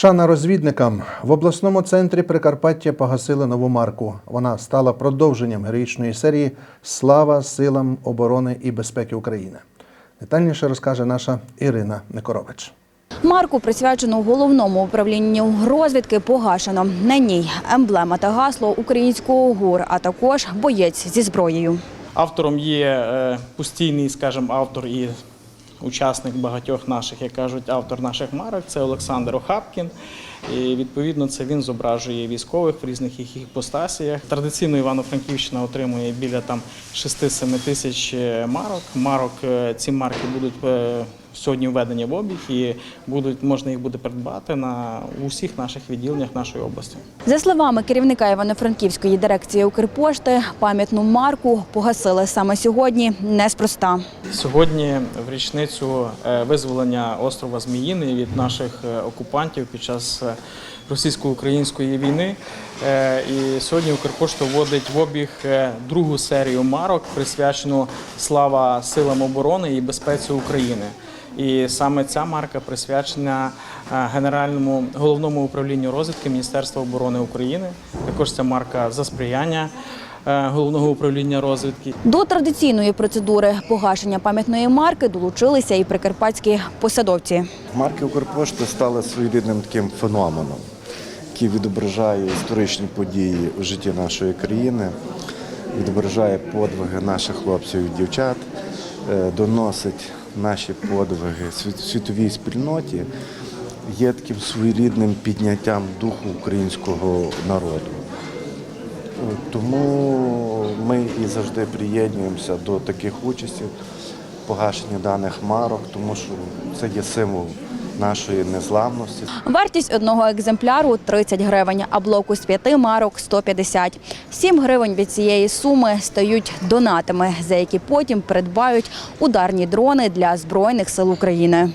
Шана розвідникам в обласному центрі Прикарпаття погасили нову марку. Вона стала продовженням героїчної серії Слава силам оборони і безпеки України. Детальніше розкаже наша Ірина Некорович. Марку, присвячену головному управлінню розвідки, погашено. На ній емблема та гасло українського ГУР, а також боєць зі зброєю. Автором є е, постійний, скажімо, автор і учасник багатьох наших, як кажуть, автор наших марок це Олександр Охапкін. І відповідно це він зображує військових в різних їх іпостасіях. Традиційно Івано-Франківщина отримує біля там 6-7 тисяч е, марок. Марок е, ці марки будуть е, сьогодні введені в обіг і будуть можна їх буде придбати на у всіх наших відділеннях нашої області. За словами керівника Івано-Франківської дирекції Укрпошти, пам'ятну марку погасили саме сьогодні неспроста. Сьогодні в річницю е, визволення острова Зміїний від наших е, окупантів під час е, російсько-української війни. І сьогодні Укрпошта вводить в обіг другу серію марок, присвячену слава силам оборони і безпеці України. І саме ця марка присвячена е, Генеральному головному управлінню розвідки Міністерства оборони України. Також ця марка за сприяння е, головного управління розвідки. До традиційної процедури погашення пам'ятної марки долучилися і прикарпатські посадовці. Марки Укрпошти стали своєрідним таким феноменом, який відображає історичні події у житті нашої країни, відображає подвиги наших хлопців і дівчат, е, доносить наші подвиги світовій спільноті, є таким своєрідним підняттям духу українського народу. Е, Тому ми і завжди приєднуємося до таких участів, погашення даних марок, тому що це є символ нашої незламності. Вартість одного екземпляру 30 гривень, а блоку з п'яти марок 150. 7 гривень від цієї суми стають донатами, за які потім придбають ударні дрони для Збройних сил України.